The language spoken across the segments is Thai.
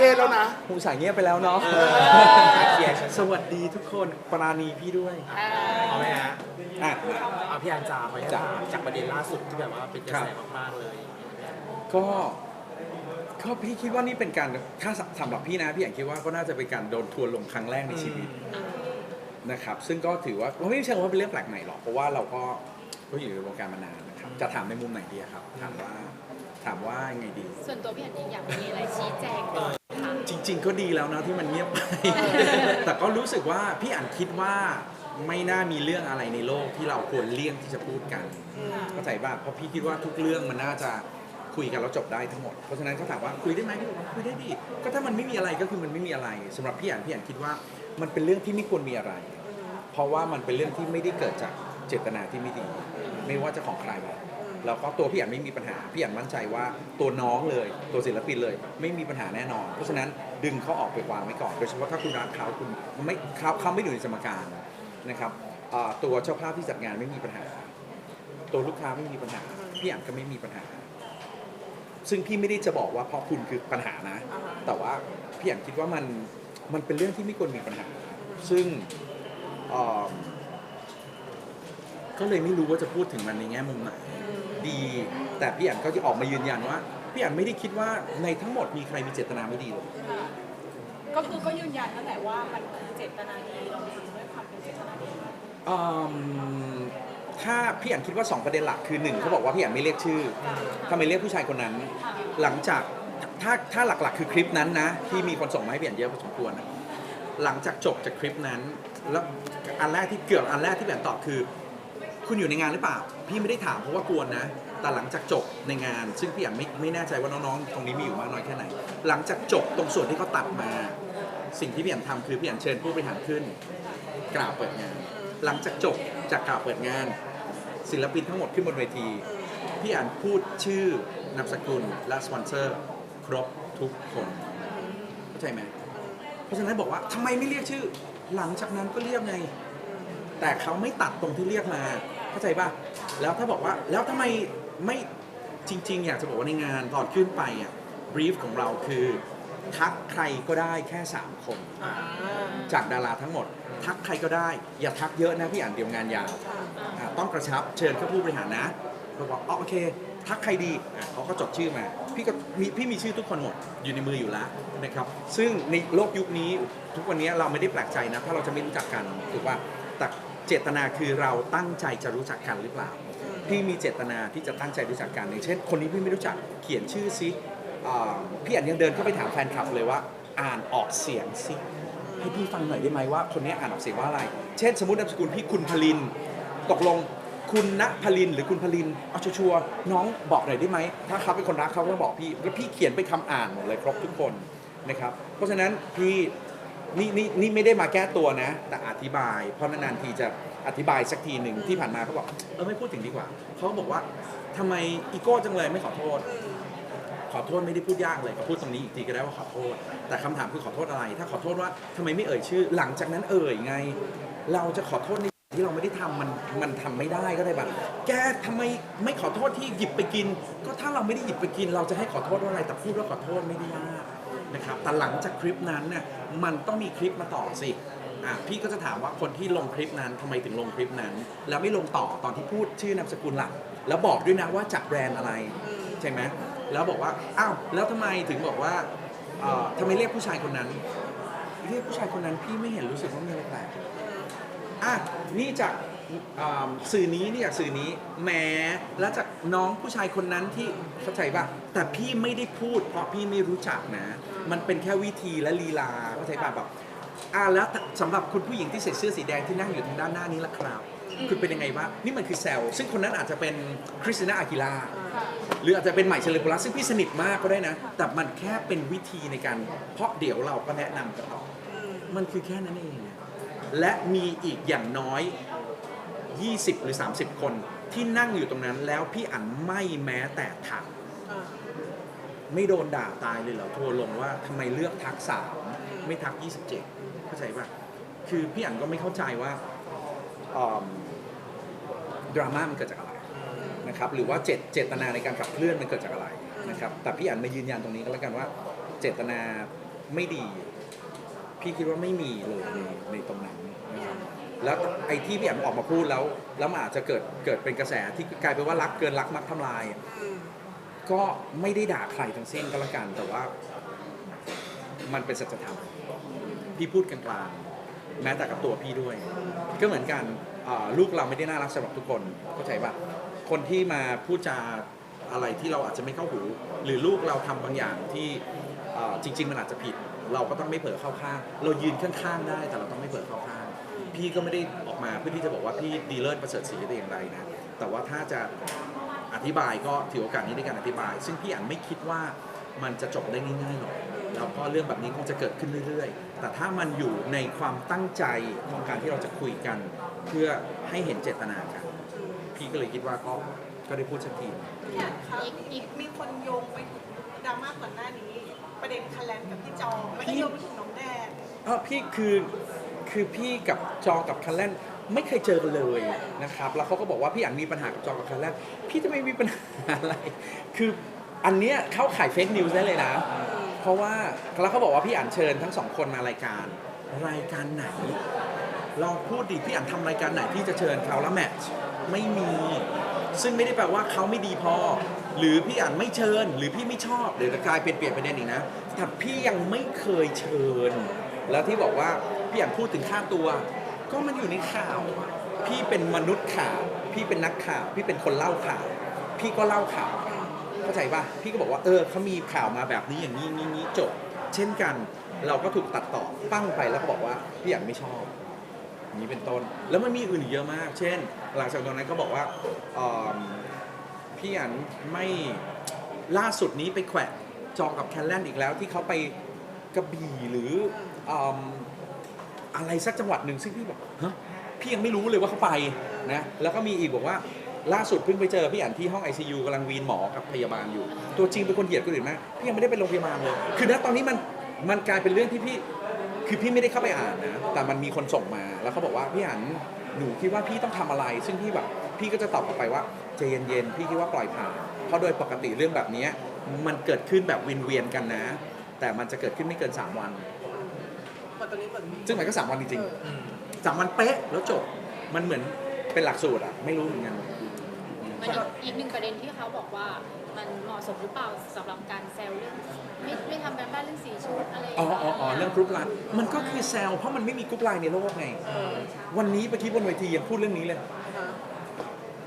เคแล้วนะหูสายเงียบไปแล้วเนาะเออเคลียร์สวัสดีทุกคนปราณีพี่ด้วยเอาไหมฮะอะเอาพี่อันจาไปจ้ะจากประเด็นล่าสุดที่แบบว่าเป็นกระแสมากๆเลย ก็ก็พี่คิดว่านี่เป็นการถ้าสำหรับพี่นะพี่อย่างคิดว่าก็น่าจะเป็นการโดนทัวร์ลงครั้งแรกในชีวิตนะครับ ซึ่งก็ถือว่าว่าไม่เชิงว่าเป็นเรื่องแปลกใหม่หรอกเพราะว่าเราก็ก็อยู่ในวงการมานานนะครับ จะถามในมุมไหนดีอะครับถามว่าถามว่ายังไงดี ส่วนตัวพี่อันเองอยากมีอะไรชี้แจงก่อนค่ะจ ริง ๆ ก็ดีแล้วนะที่มันเงียบไป แต่ก็รู้สึกว่าพี่อ่านคิดว่าไม่น่ามีเรื่องอะไรในโลกที่เราควรเลี่ยงที่จะพูดกันเข้าใจป่ะเพราะพี่คิดว่าทุกเรื่องมันน่าจะคุยกันแล้วจบได้ทั้งหมด เพราะฉะนั้นเขาถามว่าคุยได้ไหมพี่บอกว่าคุยได้ดีก็ถ้ามันไม่มีอะไรก็คือมันไม่มีอะไรสำหรับพี่อ่านพี่อ่านคิดว่ามันเป็นเรื่องที่ไม่ควรมีอะไร เพราะว่ามันเป็นเรื่องที่ไม่ได้เกิดจากเจตนาที่ไม่ดี ไม่ว่าจะของใคร แล้วก็ตัวพี่อ่านไม่มีปัญหา พี่อ่านมั่นใจว่าตัวน้องเลย ตัวศิลปินเลย ไม่มีปัญหาแน่นอน เพราะฉะนั้นดึงเขาออกไปวางไว้ก่อน โดยเฉพาะถ้าคุณรักเขาคุณไม่เขาเขาไม่อยู่ในสมการนะครับอ่าตัวเจ้าภาพที่จัดงานไม่มีปัญหา ตัวลูกค้าไม่มีปัญหา พี่อ่านก็ไม่มีปัญหา ซึ่งพี่ไม่ได้จะบอกว่าเพราะคุณคือปัญหานะ แต่ว่าพี่อ่านคิดว่ามันมันเป็นเรื่องที่ไม่ควรมีปัญหา ซึ่งอ่าก็เลยไม่รู้ว่าจะพูดถึงมันในแง่มุมไหน ดี แต่พี่อันก็จะออกมายืนยันว่าพี่อันไม่ได้คิดว่าในทั้งหมดมีใครมีเจตนาไม่ดีเลยก็คือก็ยืนยันนั่นแหละว่ามันคือเจตนาดีเราทำด้วยความเป็นเจตนาดีอืมถ้าพี่อันคิดว่า 2 ประเด็นหลักคือหนึ่งเขาบอกว่าพี่อันไม่เรียกชื่อทำไมเรียกผู้ชายคนนั้น หลังจากถ้าถ้าหลักๆ คือคลิปนั้นนะ ที่มีคนส่งมาให้พี่อันเยอะพอสมควรนะหลังจากจบจากคลิปนั้น แล้วอันแรกที่เกือบอันแรกที่พี่อันตอบคือ คุณอยู่ในงานหรือเปล่า พี่ไม่ได้ถามเพราะว่ากวนนะ แต่หลังจากจบในงาน ซึ่งพี่อันไม่ไม่แน่ใจว่าน้องๆ ตรงนี้มีอยู่มากน้อยแค่ไหน หลังจากจบตรงส่วนที่เขาตัดมา สิ่งที่พี่อันทำคือพี่อันเชิญผู้บริหารขึ้น กล่าวเปิดงาน หลังจากจบจากกล่าวเปิดงาน ศิลปินทั้งหมดขึ้นบนเวที พี่อันพูดชื่อนามสกุลและสปอนเซอร์ ครบทุกคนเข้าใจไหมเพราะฉะนั้นบอกว่าทำไมไม่เรียกชื่อ หลังจากนั้นก็เรียกไง แต่เขาไม่ตัดตรงที่เรียกมา เข้าใจป่ะ แล้วถ้าบอกว่าแล้วทำไมไม่จริง ๆ อยากจะบอกว่าในงานตอนขึ้นไปอะบรีฟของเราคือทักใครก็ได้แค่ 3 คน จากดาราทั้งหมด ทักใครก็ได้ อย่าทักเยอะนะพี่อ่านเดี๋ยวงานยาวอ่าต้องกระชับเชิญเข้าผู้บริหารนะเราบอกอ๋อโอเค ทักใครดีอะเขาก็จดชื่อมา พี่ก็มีพี่มีชื่อทุกคนหมดอยู่ในมืออยู่แล้วนะครับ ซึ่งในโลกยุคนี้ทุกวันนี้เราไม่ได้แปลกใจนะ ถ้าเราจะไม่รู้จักกันถูกป่ะแต่ เจตนาคือเราตั้งใจจะรู้จักกันหรือเปล่า พี่มีเจตนาที่จะตั้งใจรู้จักกันอย่างเช่น คนนี้พี่ไม่รู้จักเขียนชื่อซิอ่าพี่อันยังเดินเข้าไปถามแฟนคลับเลยว่า อ่านออกเสียงซิให้พี่ฟังหน่อยได้ไหมว่า คนนี้อ่านออกเสียงว่าอะไร เช่น สมมตินามสกุลพี่คุณพลิน ตกลงคุณณพลินหรือคุณพลินเอาชัวร์ๆน้องบอกหน่อยได้ไหมถ้าเขาเป็นคนรักเขาก็บอกพี่แล้วพี่เขียนเป็นคำอ่านหมดเลยครบทุกคนนะครับ เพราะฉะนั้นพี่ นี่นี่นี่ไม่ได้มาแก้ตัวนะ แต่อธิบาย เพราะนานๆทีจะอธิบายสักทีหนึ่งที่ผ่านมาเขาบอกเออไม่พูดถึงดีกว่าเขาบอกว่าทำไมอีโก้จังเลยไม่ขอโทษ ขอโทษไม่ได้พูดยากเลยก็พูดตรงนี้อีกทีก็ได้ว่าขอโทษ แต่คำถามคือขอโทษอะไร ถ้าขอโทษว่าทำไมไม่เอ่ยชื่อ หลังจากนั้นเอ่ยไง เราจะขอโทษในสิ่งที่เราไม่ได้ทำมันมันทำไม่ได้ก็ได้แบบแกทำไมไม่ขอโทษที่หยิบไปกิน ก็ถ้าเราไม่ได้หยิบไปกิน เราจะให้ขอโทษว่าอะไรแต่พูดว่าขอโทษไม่ได้ยาก นะครับแต่หลังจากคลิปนั้นเนี่ยมันต้องมีคลิปมาต่อสิอะพี่ก็จะถามว่าคนที่ลงคลิปนั้นทำไมถึงลงคลิปนั้น แล้วไม่ลงต่อตอนที่พูดชื่อนามสกุลหลักแล้วบอกด้วยนะว่าจากแบรนด์อะไรใช่ไหมแล้วบอกว่าอ้าวแล้วทำไมถึงบอกว่าเอ่อทำไมเรียกผู้ชายคนนั้น เรียกผู้ชายคนนั้นพี่ไม่เห็นรู้สึกว่ามีอะไรแปลกอะนี่จาก อ่าสื่อนี้นี่จากสื่อนี้แหมแล้วจากน้องผู้ชายคนนั้นที่เข้าใจป่ะแต่พี่ไม่ได้พูดเพราะพี่ไม่รู้จักนะ มันเป็นแค่วิธีและลีลาเข้าใจป่ะแบบอะแล้วสำหรับคุณผู้หญิงที่ใส่เสื้อสีแดงที่นั่งอยู่ทางด้านหน้านี้ละครับคุณเป็นยังไงบ้างนี่มันคือแซลซึ่งคนนั้นอาจจะเป็นคริสติน่าอากิลา หรืออาจจะเป็นใหม่เชลเลโปลัสซึ่งพี่สนิทมากก็ได้นะ แต่มันแค่เป็นวิธีในการ เพราะเดี๋ยวเราก็แนะนำกันต่อมันคือแค่นั้นเอง และมีอีกอย่างน้อย 20 หรือ 30 คนที่นั่งอยู่ตรงนั้นแล้วพี่อันไม่แม้แต่ถามไม่โดนด่าตายเลยเหรอทัวร์ลงว่าทำไมเลือกทักสามไม่ทัก 27 เข้าใจป่ะคือพี่อันก็ไม่เข้าใจว่าอืมดราม่ามันเกิดจากอะไรนะครับหรือว่าเจตเจตนาในการขับเคลื่อนมันเกิดจากอะไรนะครับแต่พี่อันมายืนยันตรงนี้ก็แล้วกันว่า เจตนาไม่ดี พี่คิดว่าไม่มีเลยในในตรงนั้นนะครับ แล้วไอ้ที่พี่แอมออกมาพูดแล้ว แล้วมันอาจจะเกิดเกิดเป็นกระแสที่กลายเป็นว่ารักเกินรักมักทำลายก็ไม่ได้ด่าใครทั้งสิ้นก็แล้วกัน แต่ว่ามันเป็นสัจธรรมพี่พูดกลางๆแม้แต่กับตัวพี่ด้วย ก็เหมือนกันอ่าลูกเราไม่ได้น่ารักสำหรับทุกคนเข้าใจปะคนที่มาพูดจาอะไรที่เราอาจจะไม่เข้าหู หรือลูกเราทำบางอย่างที่อ่าจริง ๆ มันอาจจะผิด เราก็ต้องไม่เผลอเข้าข้าง เรายืนข้างๆได้ แต่เราต้องไม่เผลอเข้าข้าง พี่ก็ไม่ได้ออกมาเพื่อที่จะบอกว่าพี่ดีเลิศประเสริฐศรีแต่อย่างไรนะแต่ว่าถ้าจะอธิบายก็ถือโอกาสนี้ในการอธิบาย ซึ่งพี่อันไม่คิดว่ามันจะจบได้ง่ายๆหรอกแล้วก็เรื่องแบบนี้คงจะเกิดขึ้นเรื่อยๆ แต่ถ้ามันอยู่ในความตั้งใจของการที่เราจะคุยกัน เพื่อให้เห็นเจตนากัน พี่ก็เลยคิดว่าก็ก็ได้พูดสักทีพี่แอนครับมีมีคนโยงไปถึงดราม่าก่อนหน้านี้ ประเด็นคันแลนกับพี่จองแล้วก็โยงไปถึงน้องแดนเออพี่คือ คือพี่กับจองกับคันแลนไม่เคยเจอกันเลยนะครับแล้วเขาก็บอกว่าพี่อันมีปัญหากับจองกับคันแลนพี่จะไม่มีปัญหาอะไร คืออันเนี้ยเข้าขายเฟกนิวส์ได้เลยนะ เพราะว่าแล้วเขาบอกว่าพี่อันเชิญทั้งสองคนมารายการ รายการไหนลองพูดดิพี่อันทำรายการไหนที่จะเชิญเขาแล้วแมทช์ไม่มี ซึ่งไม่ได้แปลว่าเขาไม่ดีพอ หรือพี่อันไม่เชิญ หรือพี่ไม่ชอบเดี๋ยวจะกลายเป็นเปลี่ยนประเด็นอีกนะแต่พี่ยังไม่เคยเชิญ แล้วที่บอกว่า พี่อันพูดถึงค่าตัว ก็มันอยู่ในข่าว พี่เป็นมนุษย์ข่าว พี่เป็นนักข่าว พี่เป็นคนเล่าข่าว พี่ก็เล่าข่าวเข้าใจป่ะพี่ก็บอกว่าเออเขามีข่าวมาแบบนี้อย่างนี้นี้นี้จบ เช่นกัน เราก็ถูกตัดต่อปั้งไปแล้วก็บอกว่าพี่อยากไม่ชอบนี้เป็นต้น แล้วมันมีอื่นอีกเยอะมาก เช่น หลังจากตรงนั้นก็บอกว่าพี่อันไม่ล่าสุดนี้ไปแขวะจองกับแคนแลนอีกแล้วที่เขาไปกระบี่หรือ อิ่มอะไรสักจังหวัดหนึ่งซึ่งพี่บอกฮะพี่ยังไม่รู้เลยว่าเขาไปนะแล้วก็มีอีกบอกว่าล่าสุดเพิ่งไปเจอพี่อันที่ห้อง ICU กำลังวีนหมอกับพยาบาลอยู่ ตัวจริงเป็นคนเหยียดคนอื่นมากพี่ยังไม่ได้ไปโรงพยาบาลเลยคือณตอนนี้มันมันกลายเป็นเรื่องที่พี่คือพี่ไม่ได้เข้าไปอ่านนะแต่มันมีคนส่งมาแล้วเขาบอกว่าพี่อันหนูคิดว่าพี่ต้องทำอะไร ซึ่งพี่แบบพี่ก็จะตอบกลับไปว่าใจเย็นๆพี่คิดว่าปล่อยผ่านเพราะโดยปกติเรื่องแบบเนี้ยมันเกิดขึ้นแบบวินเวียนกันนะ แต่มันจะเกิดขึ้นไม่เกิน 3 วันเหมือน ตอนนี้เหมือนมีซึ่งมันก็3วันจริงเอออืมๆสามวันเป๊ะแล้วจบมันเหมือนเป็นหลักสูตรอะไม่รู้เหมือนกันมันอีกอีกหนึ่งประเด็นที่เขาบอกว่ามันเหมาะสมหรือเปล่าสำหรับการแซวเรื่องไม่ไม่ทำการบ้านเรื่องสีชุดอะไรอ๋ออ๋ออ๋อเรื่องกรุ๊ปไลน์มันก็คือแซลเพราะมันไม่มีกรุ๊ปไลน์ในโลกไงเออวันนี้เมื่อกี้บนเวทียังพูดเรื่องนี้เลยฮะ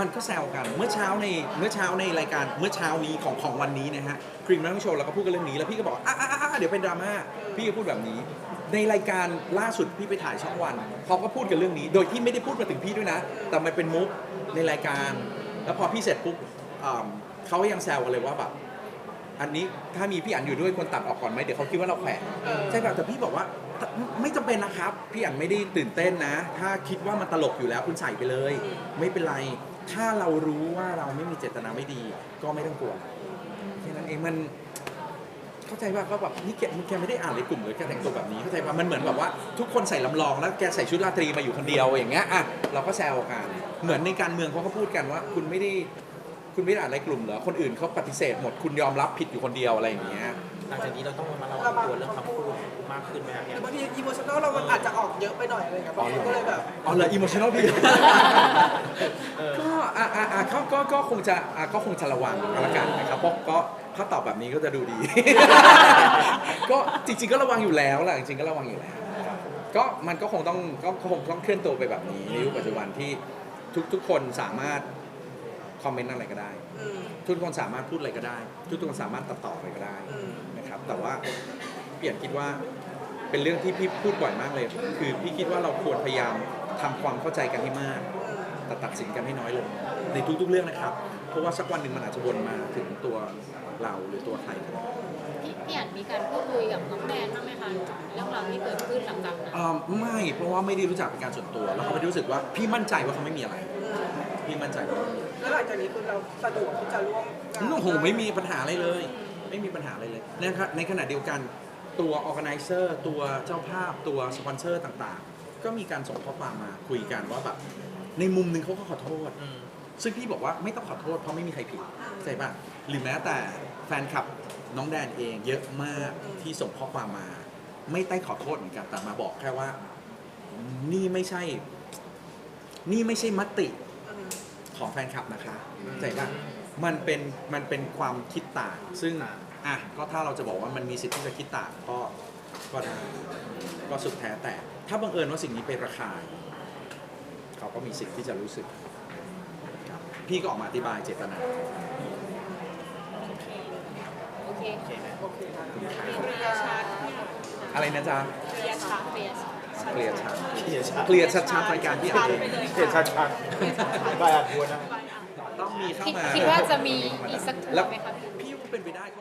มันก็แซวกันเมื่อเช้าในเมื่อเช้าในรายการเมื่อเช้านี้ของของวันนี้นะฮะครีมนั่งโชว์เราก็พูดกันเรื่องนี้แล้วพี่ก็บอกอะอะอะอะเดี๋ยวเป็นดราม่าพี่ก็พูดแบบนี้ ในรายการล่าสุดพี่ไปถ่ายช่องวันเขาก็พูดกันเรื่องนี้ โดยที่ไม่ได้พูดมาถึงพี่ด้วยนะ แต่มันเป็นมุกในรายการ แล้วพอพี่เสร็จปุ๊บอ่าเขาก็ยังแซวกันเลยว่าแบบอันนี้ถ้ามีพี่อันอยู่ด้วยควรตัดออกก่อนไหมเดี๋ยวเขาคิดว่าเราแขวะใช่แบบแต่พี่บอกว่าไม่จำเป็นนะครับ พี่อันไม่ได้ตื่นเต้นนะ ถ้าคิดว่ามันตลกอยู่แล้วคุณใส่ไปเลย ไม่เป็นไร ถ้าเรารู้ว่าเราไม่มีเจตนาไม่ดี ก็ไม่ต้องกลัวแค่นั้นเองมัน เข้าใจว่าก็แบบนี่แกแกไม่ได้อ่านในกลุ่มเลยแกแต่งตัวแบบนี้เข้าใจป่ะมันเหมือนแบบว่าทุกคนใส่ลำลองแล้วแกใส่ชุดราตรีมาอยู่คนเดียวอย่างเงี้ยอะเราก็แซวกันเหมือนในการเมืองเขาก็พูดกันว่า คุณไม่ได้ คุณไม่ได้อ่านในกลุ่มเหรอคนอื่นเขาปฏิเสธหมดคุณยอมรับผิดอยู่คนเดียวอะไรอย่างเงี้ยหลังจากนี้เราต้องมาระวังตัวเรื่องคำพูดมากขึ้นไหมครับหเนี่รืยอบางทีอีโมชั่นอลเรามันอาจจะออกเยอะไปหน่อยอะไรอย่างเงี้ยบางคนก็เลยแบบ อ๋อเหรออิโมชั่นอลพี่เออก็อะอะอะเขาก็ก็คงจะอะก็คงจะระวังก็แล้วกันนะครับเพราะก็ถ้าตอบแบบนี้ก็จะดูดี ก็จริง ๆ ก็ระวังอยู่แล้วแหละจริงๆก็ระวังอยู่แล้วครับก็มันก็คงต้องก็ก็คงต้องเคลื่อนตัวไปแบบนี้ในยุคปัจจุบันที่ทุกทุกคนสามารถ คอมเมนต์อะไรก็ได้ อืมทุกคนสามารถพูดอะไรก็ได้ ทุกคนสามารถตัดต่ออะไรก็ได้อืมนะครับ แต่ว่าเปลี่ยนคิดว่าเป็นเรื่องที่พี่พูดบ่อยมากเลย คือพี่คิดว่าเราควรพยายามทำความเข้าใจกันให้มาก แต่ตัดสินกันให้น้อยลง ในทุกๆเรื่องนะครับ เพราะว่าสักวันหนึ่งมันอาจจะวนมาถึงตัวเราหรือตัวใครก็ได้ พี่พี่อันมีการพูดคุยกับน้องแดนบ้างไหมคะเรื่องราวที่เกิดขึ้นหลังจากนั้นอ่าไม่เพราะว่าไม่ได้รู้จักเป็นการส่วนตัว แล้วเขาไม่ได้รู้สึกว่าพี่มั่นใจว่าเขาไม่มีอะไร พี่มั่นใจว่า แล้วหลังจากนี้คือเราสะดวกที่จะร่วมงานโอ้โหไม่มีปัญหาอะไรเลย ไม่มีปัญหาอะไรเลยนะครับในขณะเดียวกันตัว organizer ตัวเจ้าภาพตัวสปอนเซอร์ต่างๆ ก็มีการส่งข้อความมาคุยกันว่าแบบในมุมหนึ่งเขาก็ขอโทษอืมซึ่งพี่บอกว่าไม่ต้องขอโทษเพราะไม่มีใครผิดใช่ป่ะหรือแม้แต่แฟนคลับน้องแดนเองเยอะมากที่ส่งข้อความมา ไม่ได้ขอโทษเหมือนกันแต่มาบอกแค่ว่า นี่ไม่ใช่ นี่ไม่ใช่มติ ของแฟนคลับนะคะใจป่ะมันเป็นมันเป็นความคิดต่าง ซึ่งอะก็ถ้าเราจะบอกว่ามันมีสิทธิ์ที่จะคิดต่างก็ก็ได้ก็สุดแท้แต่ ถ้าบังเอิญว่าสิ่งนี้เป็นระคายเขาก็มีสิทธิ์ที่จะรู้สึกครับพี่ก็ออกมาอธิบายเจตนาโอเคโอเคไหมโอเคค่ะเคลียร์ชัดเนี่ยอะไรนะจ๊ะเคลียร์ชัดเคลียร์ชัด เคลียร์ชัดเคลียร์ชัดเคลียร์ชัดๆรายการพี่อ่านเองเคลียร์ชัดชัดบายอ่านทัวร์นะต้องมีเข้าคิดมา คิดว่าจะมีอีกสักทัวแล้วร์ไหมคะพี่ พี่ว่าเป็นไปได้เขา